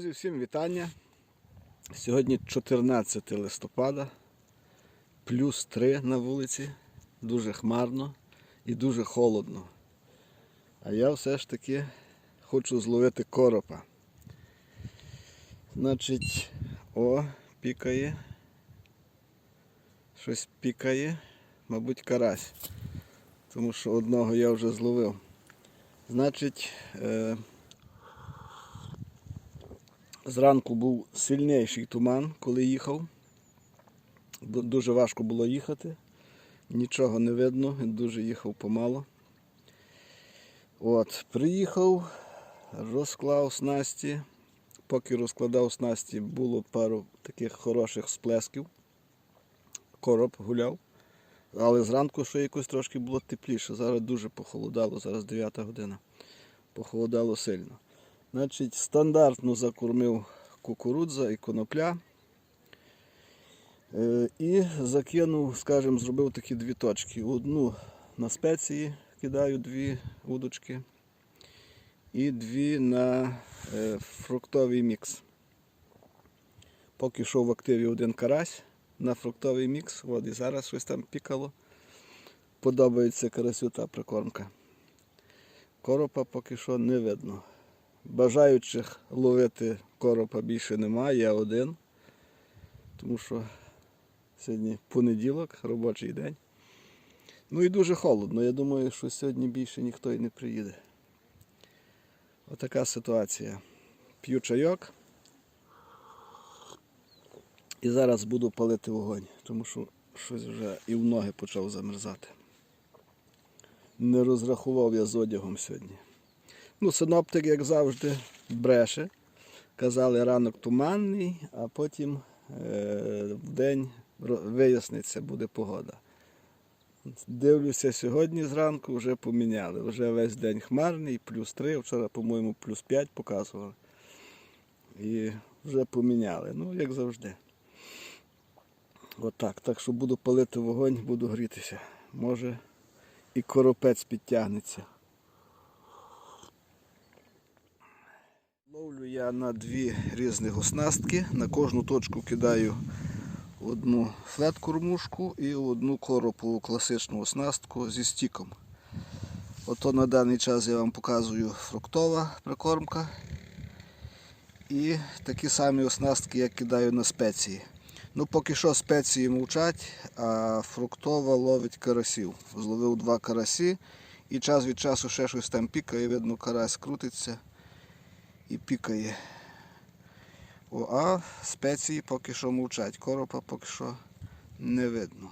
Друзі, всім вітання. Сьогодні 14 листопада, плюс 3 на вулиці, дуже хмарно і дуже холодно. А я все ж таки хочу зловити коропа. Значить, о, пікає. Щось пікає, мабуть, карась. Тому що одного я вже зловив. Значить, е, Зранку був сильніший туман, коли їхав. Дуже важко було їхати. Нічого не видно, дуже їхав помало. От, приїхав, розклав снасті. Поки розкладав снасті, було пару таких хороших сплесків. Короб гуляв. Але зранку ще якось трошки було тепліше. Зараз дуже похолодало, зараз 9 година. Похолодало сильно. Значить, стандартно закормив кукурудза і конопля. Е, І закинув, скажімо, зробив такі дві точки. Одну на спеції кидаю дві удочки і дві на е, фруктовий мікс. Поки йшов в активі один карась на фруктовий мікс, от і зараз щось там пікало. Подобається карасю та прикормка. Коропа поки що не видно. Бажаючих ловити коропа більше немає, я один. Тому що сьогодні понеділок, робочий день. Ну і дуже холодно. Я думаю, що сьогодні більше ніхто і не приїде. Отака ситуація. П'ю чайок. І зараз буду палити вогонь, тому що щось вже і в ноги почав замерзати. Не розрахував я з одягом сьогодні. Ну, синоптик, як завжди, бреше. Казали, ранок туманний, а потім е, в день виясниться, буде погода. Дивлюся, сьогодні зранку вже поміняли. Вже весь день хмарний, плюс 3, вчора, по-моєму, плюс 5 показували. І вже поміняли. Ну, як завжди. Отак. Так що буду палити вогонь, буду грітися. Може і коропець підтягнеться. Ловлю я на дві різних оснастки. На кожну точку кидаю одну флет-кормушку і одну коропову класичну оснастку зі стіком. Ото на даний час я вам показую фруктова прикормка. І такі самі оснастки я кидаю на спеції. Ну, поки що спеції мовчать, а фруктова ловить карасів. Зловив два карасі і час від часу ще щось там пікає, видно, карась крутиться і пікає. О, а спеції поки що мовчать. Коропа поки що не видно.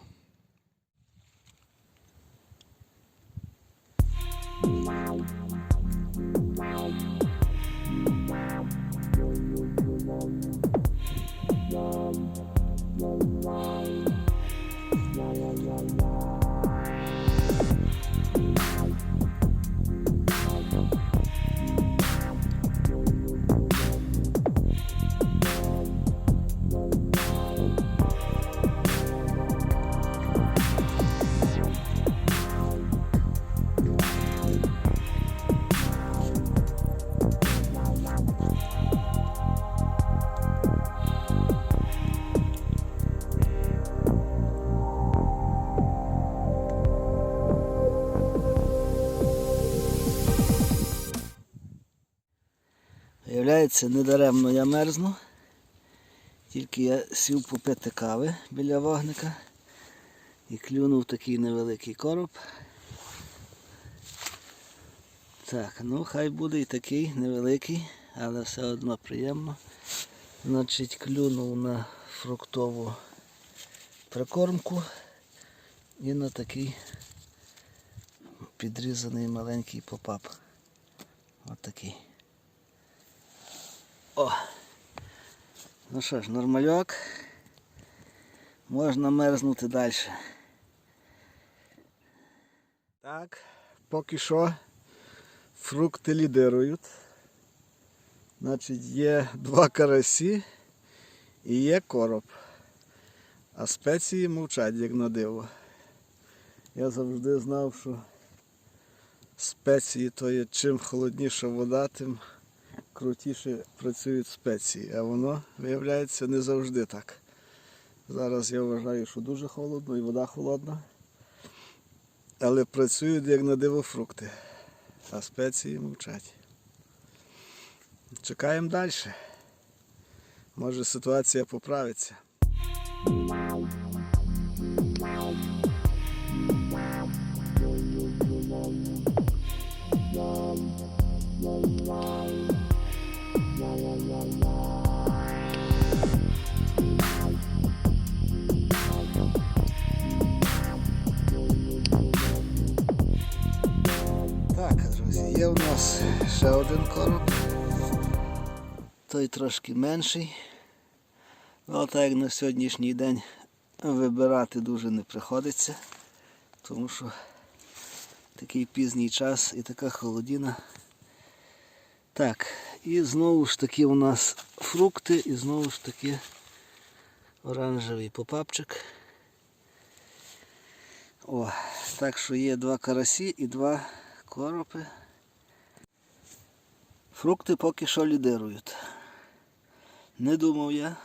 Виявляється, недаремно я мерзну. Тільки я сів попити кави біля вогника і клюнув такий невеликий короб. Так, ну хай буде і такий невеликий, але все одно приємно. Значить, клюнув на фруктову прикормку і на такий підрізаний маленький попап. Ось такий. О! Ну що ж, нормальок. Можна мерзнути далі. Так, поки що фрукти лідирують. Значить, є два карасі і є короб. А спеції мовчать, як на диво. Я завжди знав, що спеції то є чим холодніша вода, тим крутіше працюють спеції, а воно виявляється не завжди так. Зараз я вважаю, що дуже холодно і вода холодна. Але працюють як на диво фрукти, а спеції мовчать. Чекаємо далі. Може ситуація поправиться. Так, друзі, є у нас ще один короб. Той трошки менший. Ну, так як на сьогоднішній день вибирати дуже не приходиться, тому що такий пізній час і така холодіна. Так, і знову ж таки у нас фрукти і знову ж таки оранжевий попапчик. О, так що є два карасі і два коропи. Фрукти поки що лідирують. Не думав я.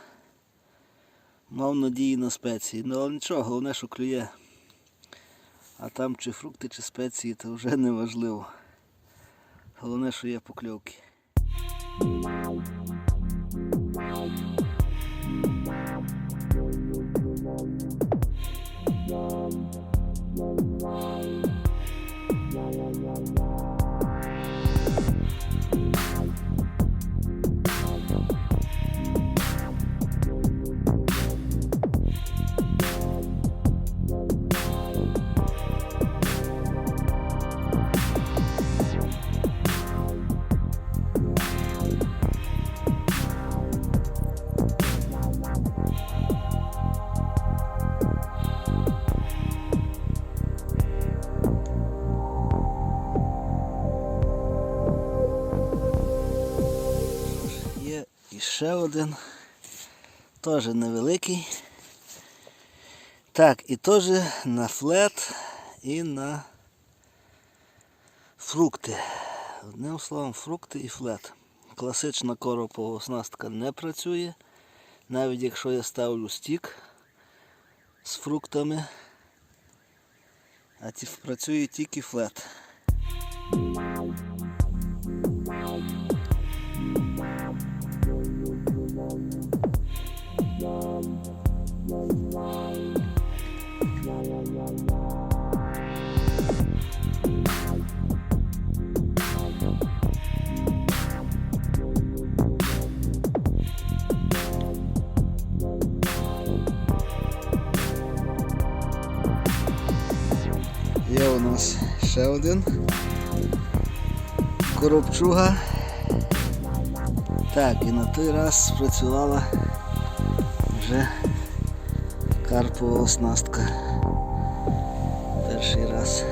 Мав надії на спеції. Ну але нічого, головне, що клює. А там чи фрукти, чи спеції, то вже не важливо. Головне, що є покльовки. Є іще один. Теж невеликий. Так, і теж на флет і на фрукти. Одним словом, фрукти і флет. Класична коропова оснастка не працює. Навіть якщо я ставлю стік з фруктами, а ті працює тільки флет. Є у нас ще один коробчуга. Так, і на той раз спрацювала вже карпова оснастка. Перший раз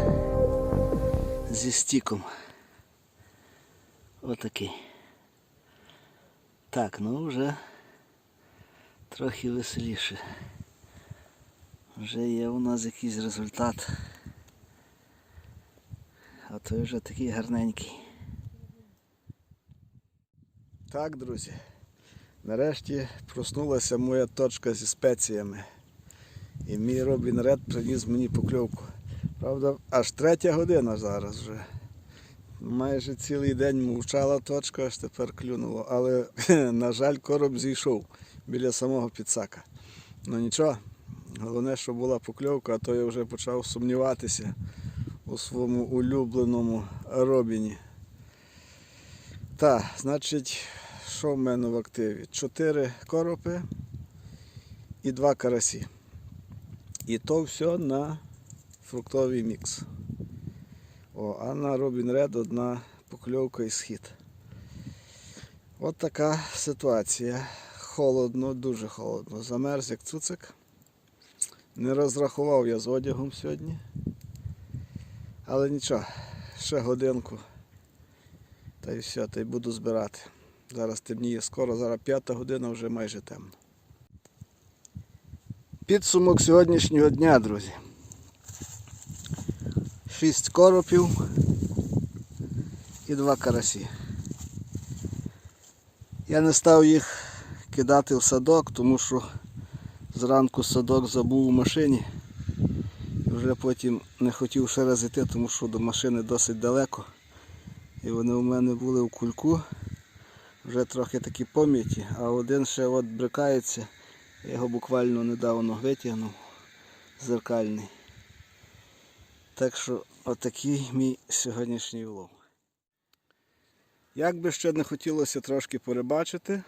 зі стіком. Отакий. Так, ну вже трохи веселіше. Вже є у нас якийсь результат. А той вже такий гарненький. Так, друзі. Нарешті проснулася моя точка зі спеціями. І мій Робін Ред приніс мені покльовку. Правда, аж третя година зараз вже. Майже цілий день мовчала точка, аж тепер клюнуло. Але, на жаль, короб зійшов біля самого підсака. Ну нічого, головне, що була покльовка, а то я вже почав сумніватися у своєму улюбленому робіні. Так, значить, що в мене в активі? Чотири коропи і два карасі. І то все на фруктовий мікс. О, а на Робін Ред одна покльовка і схід. От така ситуація. Холодно, дуже холодно. Замерз як цуцик. Не розрахував я з одягом сьогодні. Але нічого, ще годинку. Та й все, та й буду збирати. Зараз темніє скоро, зараз п'ята година вже майже темно. Підсумок сьогоднішнього дня, друзі. Шість коропів і два карасі. Я не став їх кидати в садок, тому що зранку садок забув у машині. І вже потім не хотів ще раз йти, тому що до машини досить далеко. І вони у мене були в кульку. Вже трохи такі пом'яті, а один ще от брикається. Я його буквально недавно витягнув зеркальний. Так що отакий мій сьогоднішній влог. Як би ще не хотілося трошки перебачити,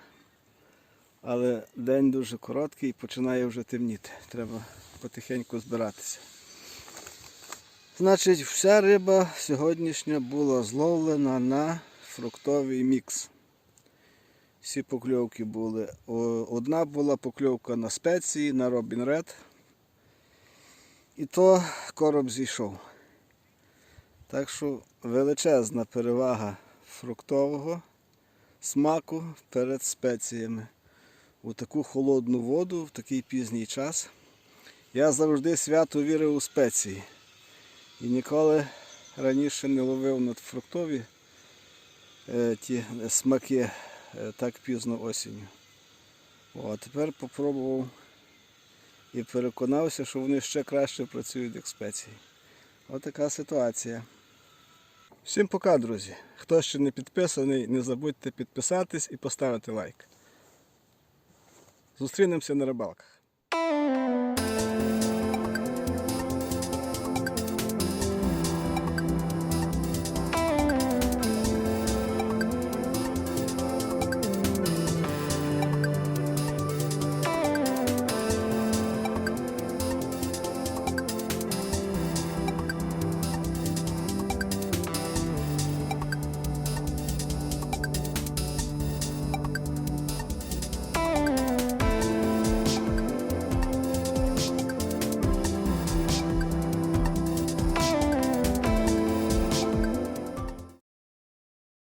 але день дуже короткий і починає вже темніти. Треба потихеньку збиратися. Значить, вся риба сьогоднішня була зловлена на фруктовий мікс. Всі покльовки були. Одна була покльовка на спеції, на Робін Ред. І то короб зійшов. Так що величезна перевага фруктового смаку перед спеціями. У таку холодну воду в такий пізній час. Я завжди свято вірив у спеції. І ніколи раніше не ловив на фруктові е, ті смаки е, так пізно осінню. А тепер попробував і переконався, що вони ще краще працюють як спеції. Отака ситуація. Всім пока, друзі. Хто ще не підписаний, не забудьте підписатись і поставити лайк. Зустрінемося на рибалках.